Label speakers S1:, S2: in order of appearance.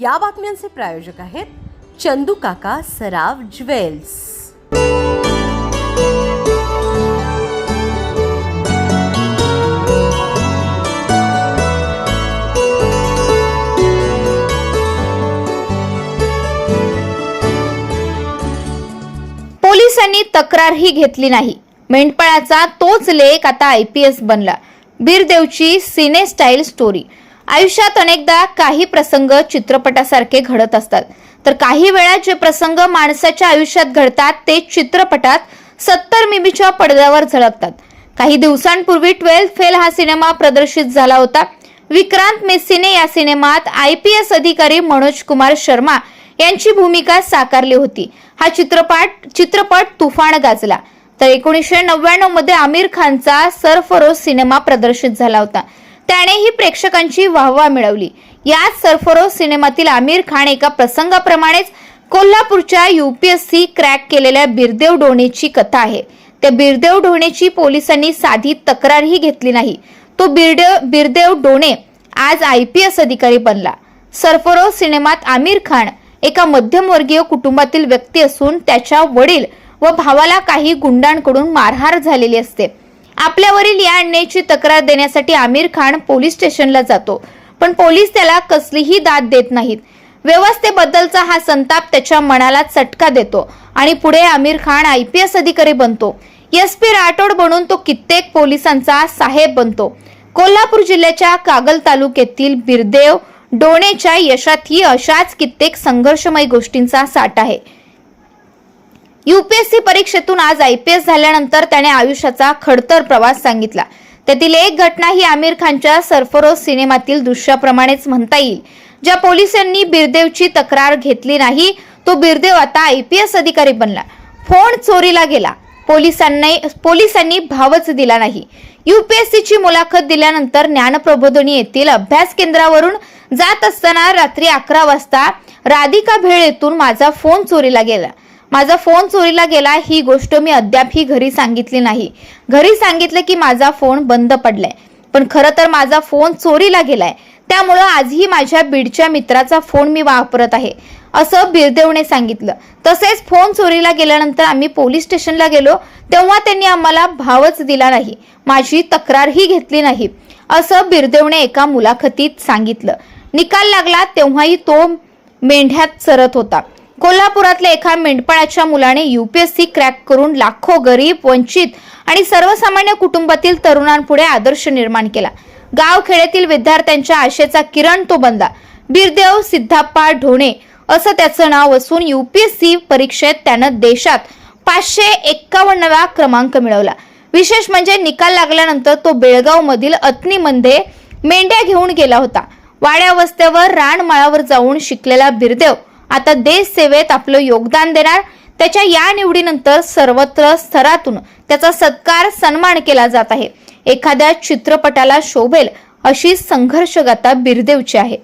S1: या बातम्यांचे प्रायोजक आहेत चंदू काका सराव ज्वेल्स.
S2: पोलिसांनी तक्रारही घेतली नाही. मेंढपाळाचा तोच लेख आता आय पी एस बनला. बीरदेवची सिने स्टाईल स्टोरी. आयुष्यात अनेकदा काही प्रसंग चित्रपटासारखे घडत असतात. तर काही वेळा जे प्रसंग माणसाच्या आयुष्यात घडतात ते चित्रपटात सत्तर मिमीच्या पडद्यावर झळकतात. काही दिवसांपूर्वी ट्वेल्थ फेल हा सिनेमा प्रदर्शित झाला होता. विक्रांत मेस्सीने या सिनेमात आय पी एस अधिकारी मनोज कुमार शर्मा यांची भूमिका साकारली होती. हा चित्रपट चित्रपट तुफान गाजला. तर एकोणीसशे नव्याण्णवमध्ये आमिर खानचा सरफरोज सिनेमा प्रदर्शित झाला होता. त्यानेही प्रेक्षकांची वाहवा मिळवली. याच सरफरो सिनेमातील आमिर खान एका प्रसंगाप्रमाणेच कोल्हापूरच्या यूपीएससी क्रॅक केलेल्या बिरदेव डोणेची कथा आहे. त्या बिरदेव डोणेची पोलिसांनी साधी तक्रारही घेतली नाही. तो बिरदेव बिरदेव डोणे आज आय पी एस अधिकारी बनला. सरफरो सिनेमात आमिर खान एका मध्यमवर्गीय कुटुंबातील व्यक्ती असून त्याच्या वडील व भावाला काही गुंडांकडून मारहाण झालेली असते. आपल्यावरील या अन्यायाची तक्रार देण्यासाठी आमिर खान पोलीस स्टेशनला जातो. पण पोलीस त्याला कसलीही दाद देत नाहीत. व्यवस्थेबद्दलचा हा संताप त्याच्या मनाला चटका देतो आणि पुढे Aamir Khan I P S अधिकारी बनतो. एस पी राठोड बनून तो कित्येक पोलिसांचा साहेब बनतो. कोल्हापूर जिल्ह्याच्या कागल तालुक्यातील बिरदेव डोणेच्या यशातही अशाच कित्येक संघर्षमय गोष्टींचा साठ आहे. युपीएससी परीक्षेतून आज आय पी एस झाल्यानंतर त्याने आयुष्याचा खडतर प्रवास सांगितला. त्यातील एक घटना ही आमिर खानच्या सरफरोज सिनेमातील दृश्याप्रमाणेच म्हणता येईल. ज्या पोलिसांनी बिरदेवची तक्रार घेतली नाही तो बिरदेव आता आय पी एस अधिकारी बनला. फोन चोरीला गेला. पोलिसांनी पोलिसांनी भावच दिला नाही. युपीएससीची मुलाखत दिल्यानंतर ज्ञानप्रबोधनी येथील अभ्यास केंद्रावरून जात असताना रात्री अकरा वाजता राधिका भेळ येथून माझा फोन चोरीला गेला. माझा फोन चोरीला गेला ही गोष्ट मी अद्यापही घरी सांगितली नाही. घरी सांगितलं की माझा फोन बंद पडलाय. पण खरं तर माझा फोन चोरीला गेलाय. त्यामुळं आजही माझ्या बीडच्या मित्राचा फोन मी वापरत आहे. असं बिरदेवने सांगितलं. तसेच फोन चोरीला गेल्यानंतर आम्ही पोलीस स्टेशनला गेलो तेव्हा त्यांनी आम्हाला भावच दिला नाही. माझी तक्रारही घेतली नाही. असं बिरदेवने एका मुलाखतीत सांगितलं. निकाल लागला तेव्हाही तो मेंढ्यात चरत होता. कोल्हापुरातल्या एका मेंढपाळाच्या मुलाने युपीएससी क्रॅक करून लाखो गरीब वंचित आणि सर्वसामान्य कुटुंबातील तरुणांपुढे आदर्श निर्माण केला. गाव खेड्यातील विद्यार्थ्यांच्या आशेचा किरण तो बनला बिरदेव सिद्धाप्पा ढोणे असं त्याचं नाव असून युपीएससी परीक्षेत त्यानं देशात पाचशे एक्कावन्नवा क्रमांक मिळवला. विशेष म्हणजे निकाल लागल्यानंतर तो बेळगाव मधील मेंढ्या घेऊन गेला होता. वाड्या वस्त्यावर रानमाळावर जाऊन शिकलेला बिरदेव आता देश सेवेत आपलं योगदान देणार. त्याच्या या निवडीनंतर सर्वत्र स्तरातून त्याचा सत्कार सन्मान केला जात आहे. एखाद्या चित्रपटाला शोभेल अशी संघर्षगाथा बिरदेवची आहे.